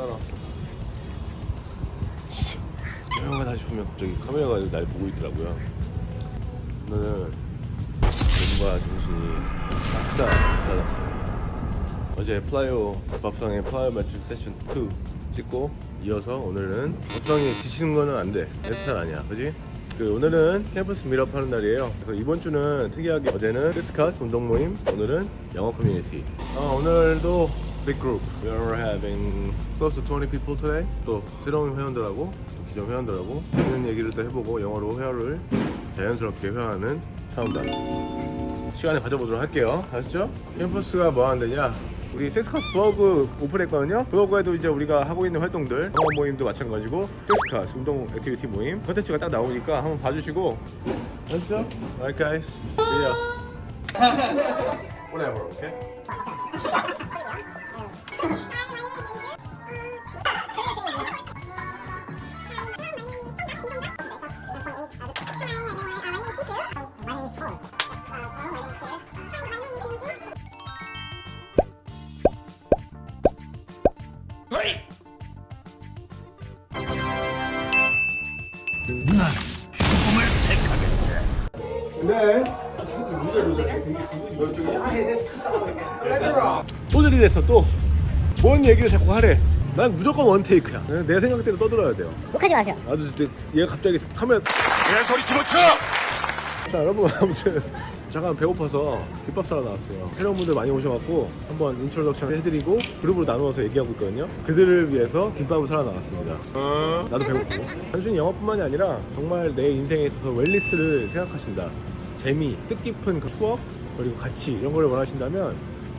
따라왔어. 조용하다 다시 보면 갑자기 카메라가 날 보고 있더라고요. 오늘은 몸과 정신이 싹다 사라졌어요. 어제 플라이오 밥상의 플라이오 매트릭 세션 2 찍고 이어서 오늘은 밥상이 지치는 거는 안 돼. 내 스타일 아니야. 그지? 그 오늘은 캠퍼스 미럽 하는 날이에요. 그래서 이번 주는 특이하게 어제는 디스카스 운동 모임, 오늘은 영어 커뮤니티. 어, 오늘도 big group. We are having close to 20 people today. 또 새로운 회원들하고 또 기존 회원들하고 재밌는 얘기를 또 해보고 영어로 회화를 자연스럽게 회화하는 차원다. 시간을 가져보도록 할게요. 아셨죠? 캠퍼스가 뭐 하는 데냐? 우리 세스카스 블로그 오픈했거든요. 블로그에도 이제 우리가 하고 있는 활동들, 영어 모임도 마찬가지고 세스카스 운동 액티비티 모임 컨텐츠가 딱 나오니까 한번 봐주시고 아셨죠? Alright guys, see ya. Whatever, okay? 네. 또 들이댔어 또. 뭔 얘기를 자꾸 하래. 난 무조건 원테이크야. 내 생각대로 떠들어야 돼요. 욕하지 마세요. 진짜 얘가 갑자기 카메라 그냥 소리 집어쳐! 자 여러분 아무튼 잠깐 배고파서 김밥 사러 나왔어요. 새로운 분들 많이 오셔갖고 한번 인트로덕션 해드리고 그룹으로 나누어서 얘기하고 있거든요. 그들을 위해서 김밥을 사러 나왔습니다. 나도 배고프고 단순히 영어뿐만이 아니라 정말 내 인생에 있어서 웰리스를 생각하신다. 재미, 뜻깊은 그 수업 그리고 가치 이런 걸 원하신다면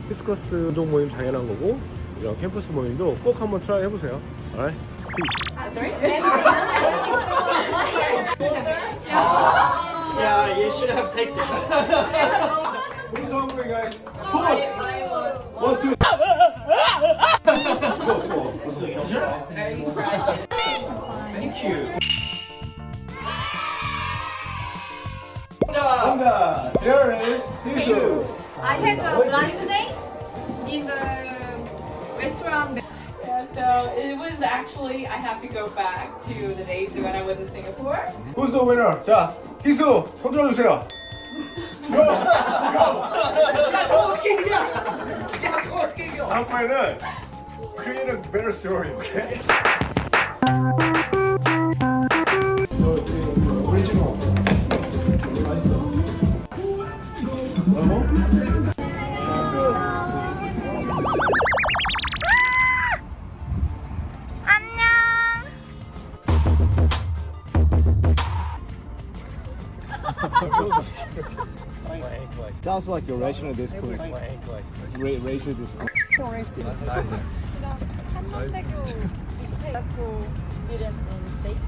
디스커스 운동 모임 당연한 거고 이런 캠퍼스 모임도 꼭 한번 트라이 해보세요. Alright? Peace. You should have taken it. Please hungry guys. Four. One, two. Thank you. Honda. Here is Hisu. I had a blind date in the restaurant. Yeah, so it was actually, I have to go back to the days when I was in Singapore. Who's the winner? 자, 희수 손 들어주세요. 다음번에는 create a better story, okay? Sounds like you're racial discord. Ra- racial discord. Let's go students in States.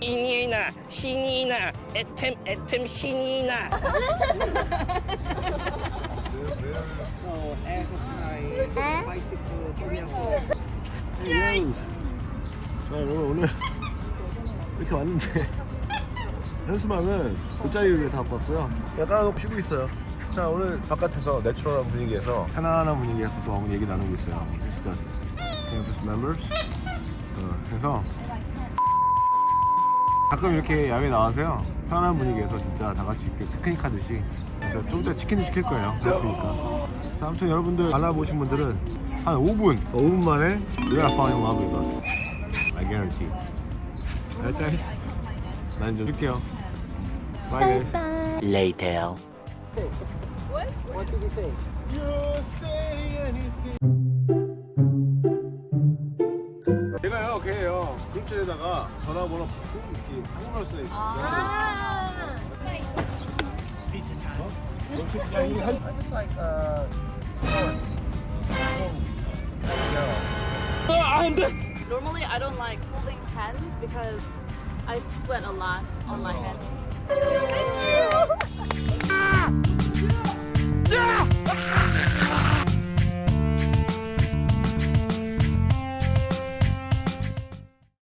신이 나 신이 나 애템 애템 신이 나 So, as of Thai, spicy food, tom yum food. 자 여러분 오늘 이렇게 왔는데. 현수막은 돗자리를 위해서 갖고 왔고요. 그냥 깔아놓고 쉬고 있어요. 자 오늘 바깥에서 내추럴한 분위기에서 편안한 분위기에서 또 한번 얘기 나누고 있어요. 디스커스 캠퍼스 멤버스 어, 그래서. 가끔 이렇게 야외 나와서요. 편안한 분위기에서 진짜 다 같이 이렇게 피크닉 하듯이. 그래서 좀 이따 치킨도 시킬 거예요. 배고프니까. 자, 아무튼 여러분들 알아보신 분들은 한 5분 5분 만에 You are falling in love with us. I guarantee Alright guys 난좀 줄게요 Bye guys Later What did he say? You say anything 제가요 걔예요 그룹챗에다가 전화번호 바꾸고 이렇게 한국말 쓰는 It's like, uh, Normally, I don't like holding hands because I sweat a lot on my hands.